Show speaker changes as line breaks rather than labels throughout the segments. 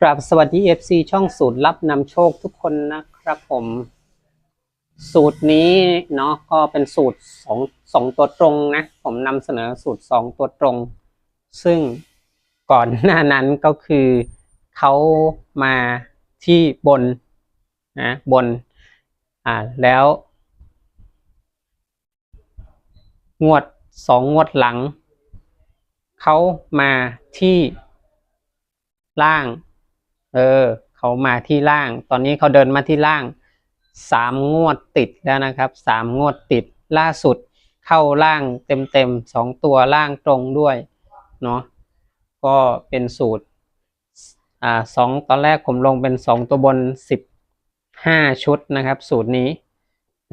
กราบสวัสดี FC ช่องสูตรลับนำโชคทุกคนนะครับผม สูตรนี้เนาะก็เป็นสูตรสองสองตัวตรงนะ ผมนำเสนอสูตรสองตัวตรง ซึ่งก่อนหน้านั้นก็คือเขามาที่บนนะบนอ่าแล้ว งวดสองงวดหลัง เขามาที่ล่าง เออ เขามาที่ล่าง ตอนนี้เขาเดินมาที่ล่างสามงวดติดแล้วนะครับสามงวดติดล่าสุดเข้าล่างเต็มเต็มๆสองตัวล่างตรงด้วยเนาะก็เป็นสูตรอ่าสองตอนแรกผมลงเป็นสองตัวบนสิบห้าชุดนะครับ สูตรนี้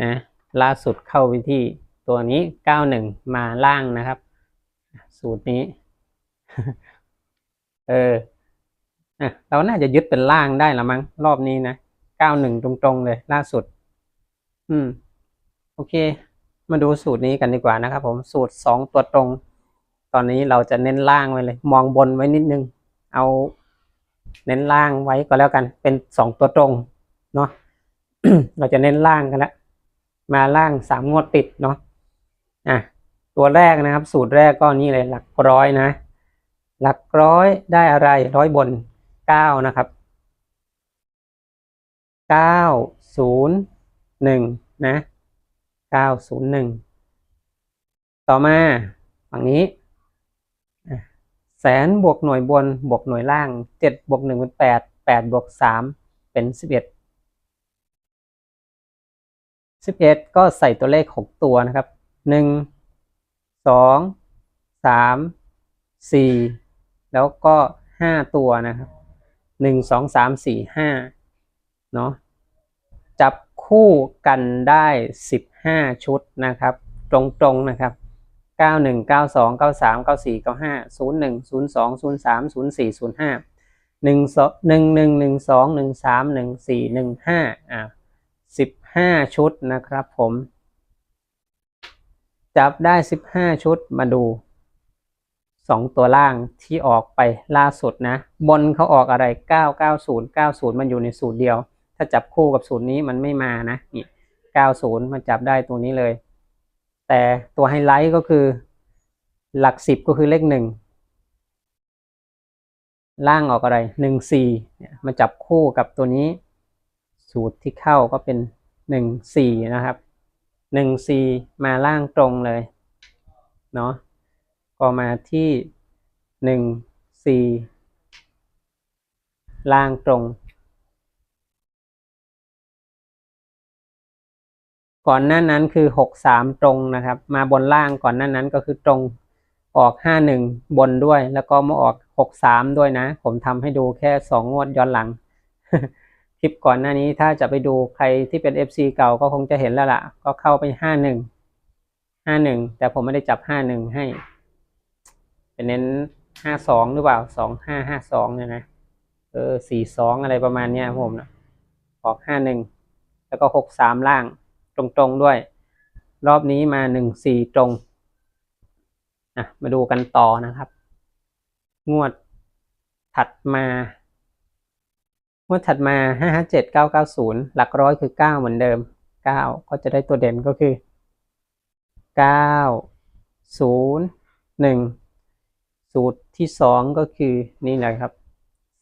นะล่าสุดเข้าวิธีตัวนี้เก้าหนึ่งมาล่างนะครับ สูตรนี้ เออ อะเราน่าจะยึดเป็นล่างได้ละมั้งรอบนี้นะเก้าหนึ่งตรงๆเลยล่าสุด อืม โอเค มาดูสูตรนี้กันดีกว่านะครับผมสูตรสองตัวตรง ตอนนี้เราจะเน้นล่างไว้เลย มองบนไว้นิดนึง เอาเน้นล่างไว้ก็แล้วกัน เป็นสองตัวตรง เนาะเราจะเน้นล่างกันแล้วมาล่างสามงวดติดเนาะอะตัวแรกนะครับ สูตรแรกก็นี่เลยหลักร้อยนะ หลักร้อยได้อะไรร้อยบน ก้านะครับเก้าศูนย์หนึ่งนะเก้าศูนย์หนึ่งต่อมาฝั่งนี้แสนบวกหน่วยบนบวกหน่วยล่างเจ็ดบวกหนึ่งเป็นแปดแปดบวกสามเป็นสิบเอ็ดสิบเอ็ดก็ใส่ตัวเลขหกตัวนะครับหนึ่งสองสามสี่แล้วก็ห้าตัวนะครับ หนึ่งสองสามสี่ห้าเนาะจับคู่กันได้สิบห้าชุดนะครับ ตรงๆนะครับเก้าหนึ่งเก้าสองเก้าสามเก้าสี่เก้าห้าศูนย์หนึ่งศูนย์สองศูนย์สามศูนย์สี่ศูนย์ห้าหนึ่งสองหนึ่งหนึ่งหนึ่งสองหนึ่งสามหนึ่งสี่หนึ่งห้าอ่าสิบห้าชุดนะครับผม จับได้สิบห้าชุดมาดู สองตัวล่างที่ออกไปล่าสุดนะ บนเขาออกอะไรเก้าเก้าศูนย์เก้าศูนย์มันอยู่ในสูตรเดียว ถ้าจับคู่กับสูตรนี้มันไม่มานะนี่เก้าศูนย์มันจับได้ตัวนี้เลย แต่ตัวไฮไลท์ก็คือหลักสิบก็คือเลขหนึ่งล่างออกอะไรหนึ่งสี่เนี่ยมาจับคู่กับตัวนี้ สูตรที่เข้าก็เป็นหนึ่งสี่นะครับหนึ่ง c มาล่างตรงเลยเนาะ ก็มาที่หนึ่ง c ล่างตรง ก่อนหน้านั้นคือหกสามตรงนะครับ มาบนล่างก่อนหน้านั้นก็คือตรงออกห้าหนึ่งบนด้วย แล้วก็มาออกหกสามด้วยนะ ผมทำให้ดูแค่สองงวดย้อนหลัง คลิปก่อนหน้านี้ถ้าจะไปดูใครที่เป็น FC เก่าก็คงจะเห็นแล้วล่ะ ก็เข้าไปห้าหนึ่งห้าหนึ่งแต่ผมไม่ได้จับห้าหนึ่งให้ เน้นห้าสองหรือเปล่าสองห้าห้าสองเนี่ยนะเออสี่สองอะไรประมาณเนี้ยผมนะออกห้าหนึ่งแล้วก็หกสามล่างตรงๆด้วย รอบนี้มาหนึ่งสี่ตรงอะมาดูกันต่อนะครับ งวดถัดมางวดถัดมาห้าห้าเจ็ดเก้าเก้าศูนย์หลักร้อยคือเก้าเหมือนเดิมเก้าก็จะได้ตัวเด่นก็คือเก้าศูนย์หนึ่ง สูตรที่สองก็คือนี่แหละครับ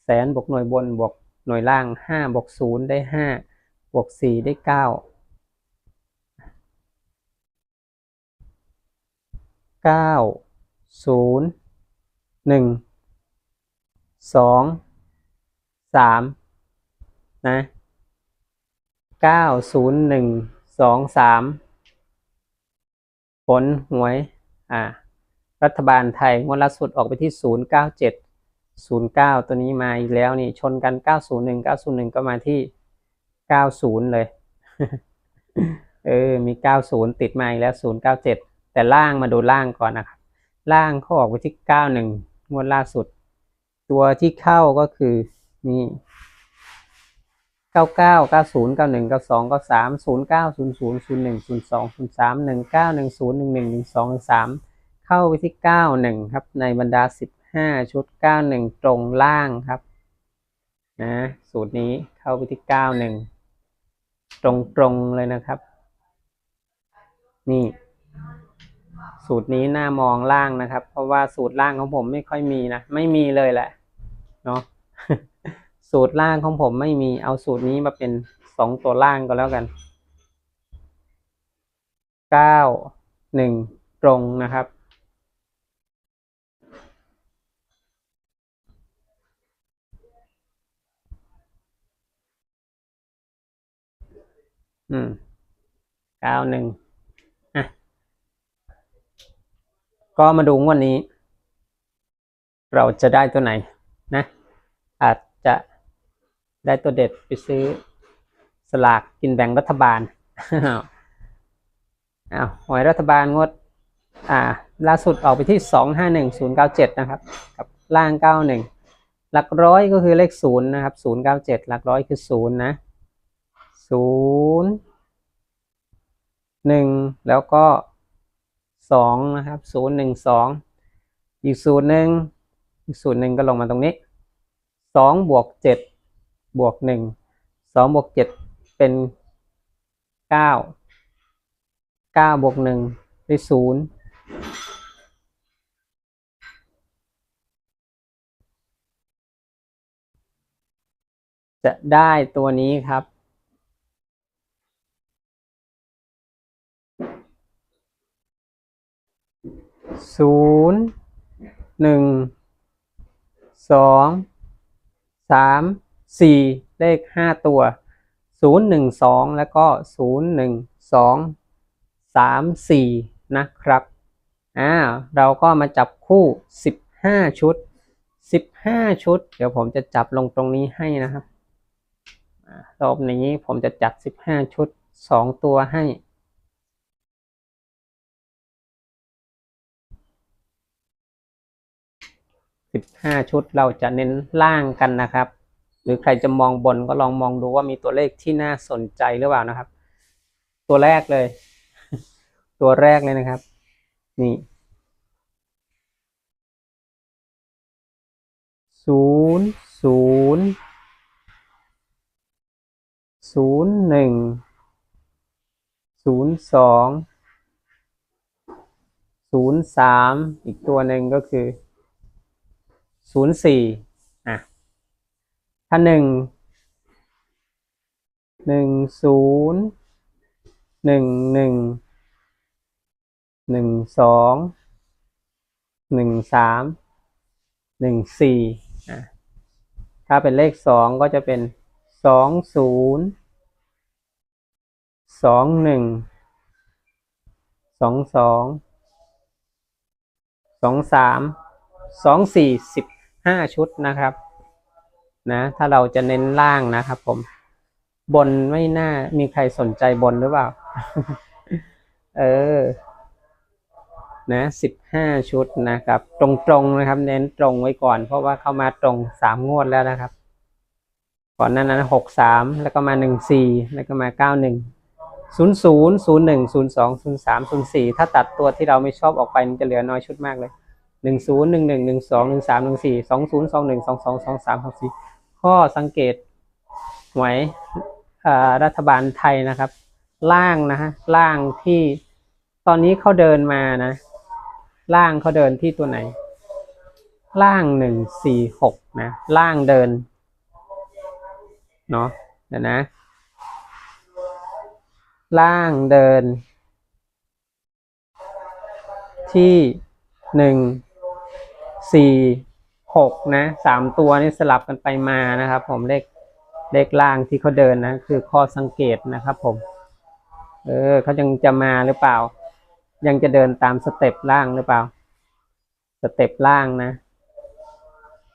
แสนบวกหน่วยบนบวกหน่วยล่างห้าบวกศูนย์ได้ห้าบวกสี่ได้เก้าเก้าศูนย์หนึ่งสองสามนะเก้าศูนย์หนึ่งสองสามผลหวยอ่า รัฐบาลไทยงวดล่าสุดออกไปที่ศูนย์เก้าเจ็ดศูนย์เก้าตัวนี้มาอีกแล้วนี่ชนกันเก้าศูนย์หนึ่งเก้าศูนย์หนึ่งก็มาที่เก้าศูนย์เลย เออ มีเก้าศูนย์ติดมาอีกแล้วศูนย์เก้าเจ็ดแต่ล่างมาดูล่างก่อนนะครับ ล่างเขาออกไปที่เก้าหนึ่งงวดล่าสุด ตัวที่เข้าก็คือนี่เก้าเก้าเก้าศูนย์เก้าหนึ่งเก้าสองเก้าสามศูนย์เก้าศูนย์ศูนย์ศูนย์หนึ่งศูนย์สองศูนย์สามหนึ่งเก้าหนึ่งศูนย์หนึ่งหนึ่งหนึ่งสองหนึ่งสาม เข้าไปที่เก้าหนึ่งครับ ในบรรดาสิบห้าชุดเก้าหนึ่งตรงล่างครับ นะ สูตรนี้เข้าไปที่เก้าหนึ่งตรงตรงๆเลยนะครับ นี่ สูตรนี้หน้ามองล่างนะครับ เพราะว่าสูตรล่างของผมไม่ค่อยมีนะ ไม่มีเลยแหละ เนาะสูตรล่างของผมไม่มี เอาสูตรนี้มาเป็นสองตัวล่างก็แล้วกันเก้าหนึ่งตรงนะครับ อืมเก้าหนึ่งอะ ก็มาดูวันนี้ เราจะได้ตัวไหนนะ อาจจะได้ตัวเด็ดไปซื้อสลากกินแบ่งรัฐบาลอ้าวหวยรัฐบาลงด อ่า ล่าสุดออกไปที่สองห้าหนึ่งศูนย์เก้าเจ็ดนะครับ กับล่างเก้าหนึ่งหลักร้อยก็คือเลขศูนย์นะครับศูนย์เก้าเจ็ดหลักร้อยคือศูนย์นะ ศูนย์หนึ่งแล้วก็สองนะครับศูนย์หนึ่งสองอีกศูนย์หนึ่งอีกศูนย์หนึ่งก็ลงมาตรงนี้สองบวกเจ็ดบวกหนึ่งสองบวกเจ็ดเป็นเก้าเก้าบวกหนึ่งได้ศูนย์จะได้ตัวนี้ครับ ศูนย์หนึ่งสองสามสี่เลขห้าตัวศูนย์หนึ่งสองแล้วก็ศูนย์หนึ่งสองสามสี่นะครับอ่าเราก็มาจับคู่สิบห้าชุดสิบห้าชุด เดี๋ยวผมจะจับลงตรงนี้ให้นะครับรอบนี้ผมจะจัดสิบห้าชุดสองตัวให้ สิบห้าชุดเราจะเน้นล่างกันนะครับ หรือใครจะมองบนก็ลองมองดูว่ามีตัวเลขที่น่าสนใจหรือเปล่านะครับ ตัวแรกเลย ตัวแรกเลยนะครับ นี่ศูนย์ศูนย์ศูนย์หนึ่งศูนย์สองศูนย์สามอีกตัวหนึ่งก็คือ ศูนย์สี่อะถ้าหนึ่งหนึ่งศูนย์หนึ่งหนึ่งหนึ่งสองหนึ่งสามหนึ่งสี่อะถ้าเป็นเลขสองก็จะเป็นสองศูนย์สองหนึ่งสองสองสองสามสองสี่สิบ ห้าชุดนะครับนะถ้าเราจะเน้นล่างนะครับ ผม บนไม่น่ามีใครสนใจบนหรือเปล่า เออ นะสิบห้าชุดนะครับ ตรงๆนะครับ เน้นตรงไว้ก่อน เพราะว่าเข้ามาตรงสามงวดแล้วนะครับ ก่อนหนั้นนั้นหกสามแล้วก็มาหนึ่งสี่แล้วก็มาเก้าหนึ่งศูนย์ศูนย์ศูนย์หนึ่งศูนย์สองศูนย์สามศูนย์สี่ถ้าตัดตัวที่เราไม่ชอบออกไปมันจะเหลือน้อยชุดมากเลย หนึ่งศูนย์หนึ่งหนึ่งหนึ่งสองหนึ่งสามหนึ่งสี่สองศูนย์สองหนึ่งสองสองสองสามสองสี่ข้อสังเกตหวยรัฐบาลไทยนะครับ ล่างนะฮะล่างที่ตอนนี้เขาเดินมานะ ล่างเขาเดินที่ตัวไหน ล่างหนึ่งสี่หกนะ ล่างเดินเนาะเดี๋ยวนะ ล่างเดินที่หนึ่ง สี่หกนะสามตัวนี่สลับกันไปมานะครับ ผมเลขเลขล่างที่เขาเดินนะ คือข้อสังเกตนะครับ ผม เออเขายังจะมาหรือเปล่า ยังจะเดินตามสเต็ปล่างหรือเปล่า สเต็ปล่างนะ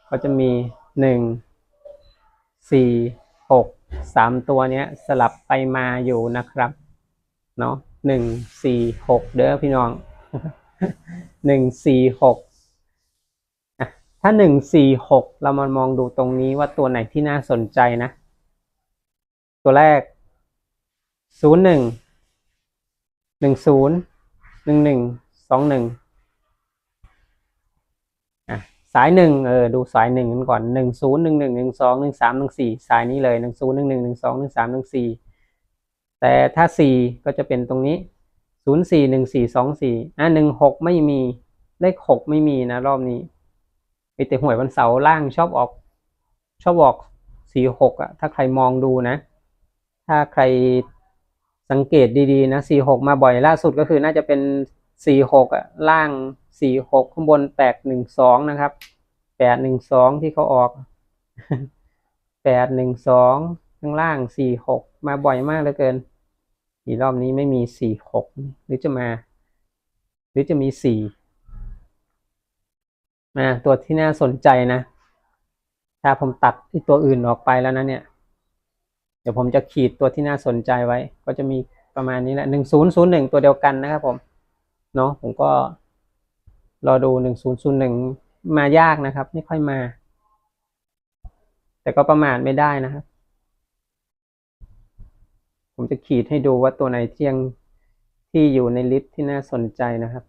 ก็จะมีหนึ่งสี่หกสามตัวเนี้ยสลับไปมาอยู่นะครับ เนาะหนึ่งสี่หกเด้อพี่น้องหนึ่งสี่หก ถ้าหนึ่งสี่หกเรามามองดูตรงนี้ว่าตัวไหนที่น่าสนใจนะ ตัวแรกศูนย์หนึ่งหนึ่งศูนย์หนึ่งหนึ่งสองหนึ่งอะสายหนึ่งเออดูสายหนึ่งกันก่อนหนึ่งศูนย์หนึ่งหนึ่งหนึ่งสองหนึ่งสามหนึ่งสี่สายนี้เลยหนึ่งศูนย์หนึ่งหนึ่งหนึ่งสองหนึ่งสามหนึ่งสี่แต่ถ้าสี่ก็จะเป็นตรงนี้ศูนย์สี่หนึ่งสี่สองสี่อะหนึ่งหกไม่มีเลขหกไม่มีนะรอบนี้ มีแต่หวยวันเสาร์ล่างชอบออก ชอบออกสี่หกอะถ้าใครมองดูนะ ถ้าใครสังเกตดีๆนะสี่หกมาบ่อยล่าสุดก็คือน่าจะเป็นสี่หกอะล่างสี่หกข้างบนแปดหนึ่งสองนะครับแปดหนึ่งสองที่เขาออกแปดหนึ่งสองข้างล่างสี่หกมาบ่อยมากเหลือเกินอีรอบนี้ไม่มีสี่หกหรือจะมา หรือจะมีสี่ มาตัวที่น่าสนใจนะ ถ้าผมตัดที่ตัวอื่นออกไปแล้วนะเนี่ย เดี๋ยวผมจะขีดตัวที่น่าสนใจไว้ ก็จะมีประมาณนี้แหละหนึ่งศูนย์ศูนย์หนึ่งตัวเดียวกันนะครับผม เนาะผมก็รอดูหนึ่งศูนย์ศูนย์หนึ่งมายากนะครับ ไม่ค่อยมา แต่ก็ประมาทไม่ได้นะครับ ผมจะขีดให้ดูว่าตัวไหนที่ยงที่อยู่ในลิสต์ที่น่าสนใจนะครับ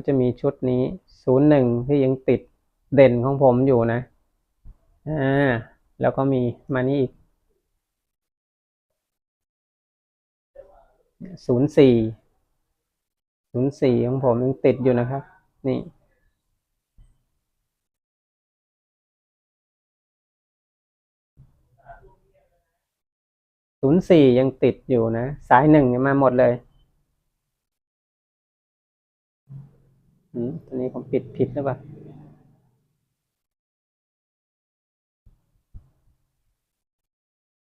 ก็จะมีชุดนี้ศูนย์หนึ่งที่ยังติดเด่นของผมอยู่นะ อ่า แล้วก็มีมานี่อีกศูนย์สี่ศูนย์สี่ของผมยังติดอยู่นะครับ นี่ศูนย์สี่ยังติดอยู่นะ สายหนึ่งมาหมดเลย อืมตัวนี้ผมปิดผิดหรือเปล่า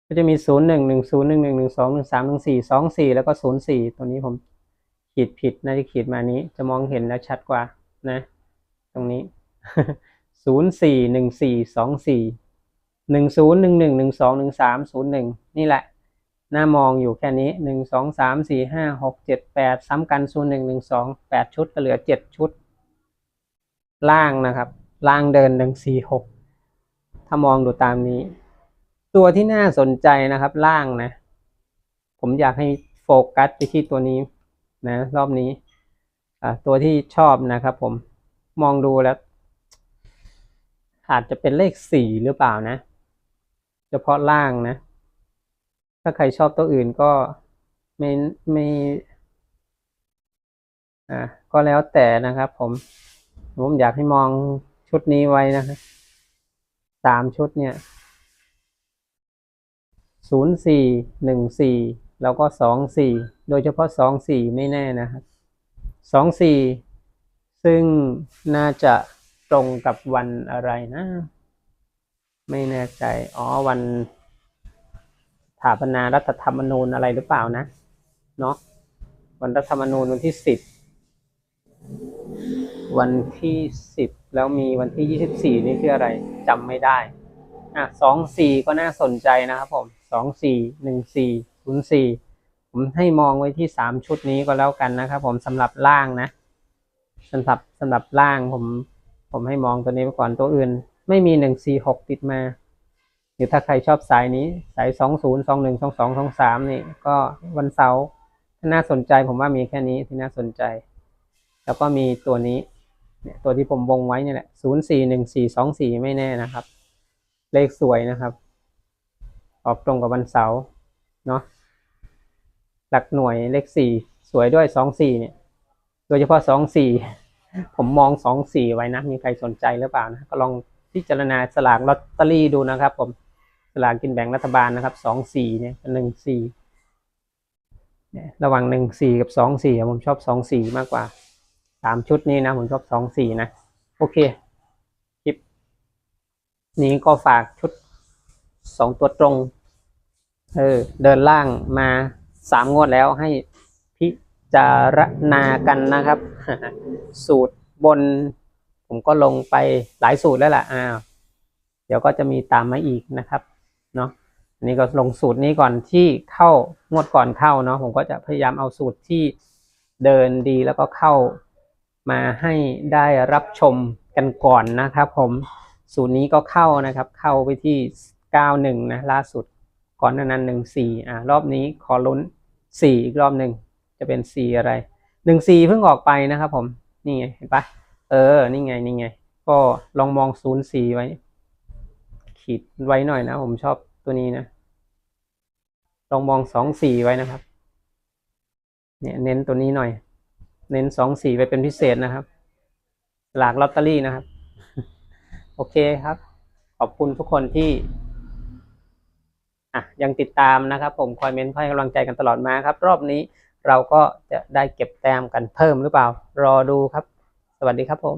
ก็จะมีศูนย์หนึ่งหนึ่งศูนย์หนึ่งหนึ่งหนึ่งสองหนึ่งสามหนึ่งสี่สองสี่แล้วก็ศูนย์สี่ตัวนี้ผมขีดผิดน่าจะขีดมานี้ จะมองเห็นแล้วชัดกว่านะ ตรงนี้ศูนย์สี่หนึ่งสี่สองสี่หนึ่งศูนย์หนึ่งหนึ่งหนึ่งสองหนึ่งสามศูนย์หนึ่งนี่แหละหน้ามองอยู่แค่นี้หนึ่งสองสามสี่ห้าหกเจ็ดแปดซ้ำกันศูนย์หนึ่งหนึ่งสองแปดชุดก็เหลือเจ็ดชุด ล่างนะครับ ล่างเดินหนึ่งสี่หกถ้ามองดูตามนี้ ตัวที่น่าสนใจนะครับ ล่างนะ ผมอยากให้โฟกัสไปที่ตัวนี้นะ รอบนี้ตัวที่ชอบนะครับผมมองดูแล้ว อาจจะเป็นเลขสี่หรือเปล่านะ เฉพาะล่างนะ ถ้าใครชอบตัวอื่นก็ไม่ไม่อ่าก็แล้วแต่นะครับผม ผมอยากให้มองชุดนี้ไว้นะครับสามชุดเนี่ยศูนย์สี่หนึ่งสี่แล้วก็สองสี่โดยเฉพาะสองสี่ไม่แน่นะครับสองสี่ซึ่งน่าจะตรงกับวันอะไรนะ ไม่แน่ใจอ๋อวันสถาปนารัฐธรรมนูญอะไรหรือเปล่านะเนาะวันรัฐธรรมนูญวันที่สิบ วันที่สิบแล้วมีวันที่ยี่สิบสี่นี่คืออะไรจำไม่ได้อะสองสี่ก็น่าสนใจนะครับผมสองสี่หนึ่งสี่ศูนย์สี่ผมให้มองไว้ที่สามชุดนี้ก็แล้วกันนะครับผมสำหรับล่างนะสำหรับสำหรับล่างผมผมให้มองตัวนี้ไปก่อนตัวอื่น ไม่มีหนึ่งสี่หกติดมาหรือถ้าใครชอบสายนี้สายสองศูนย์สองหนึ่งสองสองสองสามนี่ก็วันเสาร์ถ้าน่าสนใจผมว่ามีแค่นี้ที่น่าสนใจ แล้วก็มีตัวนี้ เนี่ยตัวที่ผมวงไว้เนี่ยแหละศูนย์สี่หนึ่งสี่สองสี่ไม่แน่นะครับ เลขสวยนะครับ ออกตรงกับวันเสาร์เนาะหลักหน่วยเลขสี่สวยด้วยสองสี่เนี่ย โดยเฉพาะสองสี่ผมมองสองสี่ไว้นะ มีใครสนใจหรือเปล่านะ ก็ลองพิจารณาสลากลอตเตอรี่ดูนะครับ ผมสลากกินแบ่งรัฐบาลนะครับสองสี่เนี่ยหนึ่งสี่เนี่ยระหว่างหนึ่งสี่กับสองสี่ผมชอบสองสี่มากกว่า สามชุดนี้นะผมชอบสองสี่นะ โอเค คลิป นี้ก็ฝากชุดสองตัวตรง เออ เดินล่างมาสามงวดแล้วให้พิจารณากันนะครับ สูตรบน ผมก็ลงไปหลายสูตรแล้วล่ะอ้าวเดี๋ยวก็จะมีตามมาอีกนะครับ เนาะนนี้ก็ลงสูตรนี้ก่อนที่เข้างวดก่อนเข้าเนาะผมก็จะพยายามเอาสูตรที่เดินดีแล้วก็เข้า มาให้ได้รับชมกันก่อนนะครับผมสูตรนี้ก็เข้านะครับ เข้าไปที่ 91 นะ ล่าสุด ก่อนนานั้น14อ่ารอบนี้ขอลุ้น 4 อีกรอบหนึ่งจะเป็น 4 อะไร 14 เพิ่งออกไปนะครับผม นี่ไง เห็นปะเออ นี่ไง นี่ไง ก็ลองมองศูนย์สี่ไว้ ขีดไว้หน่อยนะ ผมชอบตัวนี้นะ ลองมองสองสี่ไว้นะครับ เนี่ย เน้นตัวนี้หน่อย เน้นสองสี่ไปเป็นพิเศษนะครับ หลากลอตเตอรี่นะครับ โอเคครับ ขอบคุณทุกคนที่อะยังติดตามนะครับ ผมคอยเมนต์ให้กำลังใจกันตลอดมาครับ รอบนี้เราก็จะได้เก็บแต้มกันเพิ่มหรือเปล่า รอดูครับ สวัสดีครับผม